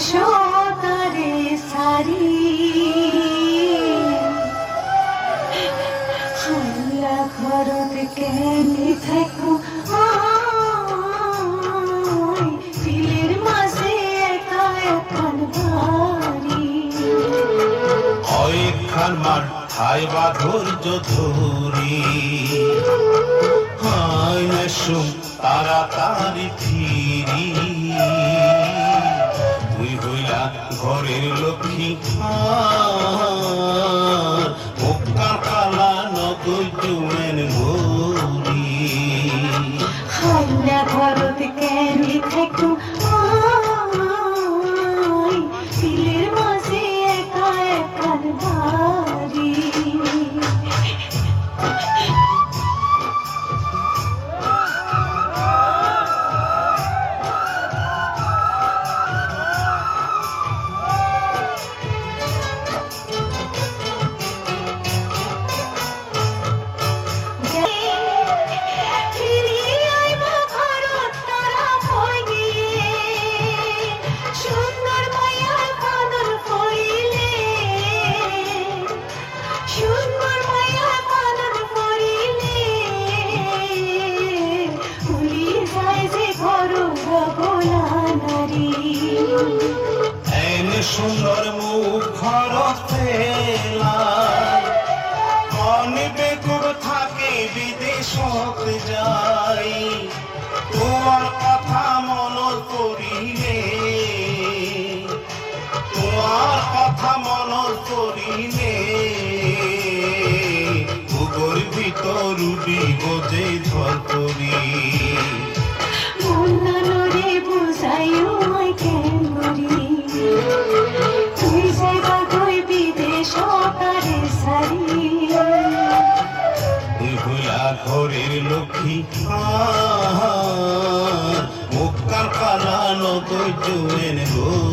বিদেশ তারে সারি। হাল্লা ঘরত কেনে থাকো? দিলের মাঝে একা এখন ভারি কয়েকখান মার খাইবা ধৈর্য ধরি। হয় না তাড়াতাড়ি ফিরি। ঘরের লক্ষ্মী আর মুক্তা কালা নতুন জুমেন গৌরী হাল্লা ঘরত কেনে থাকো সুন্দর মুখ অনেক থাকে বিদেশ যাই ঘরের লক্ষ্মী। আর মুক্তার পালানো নতুন জুয়েন গো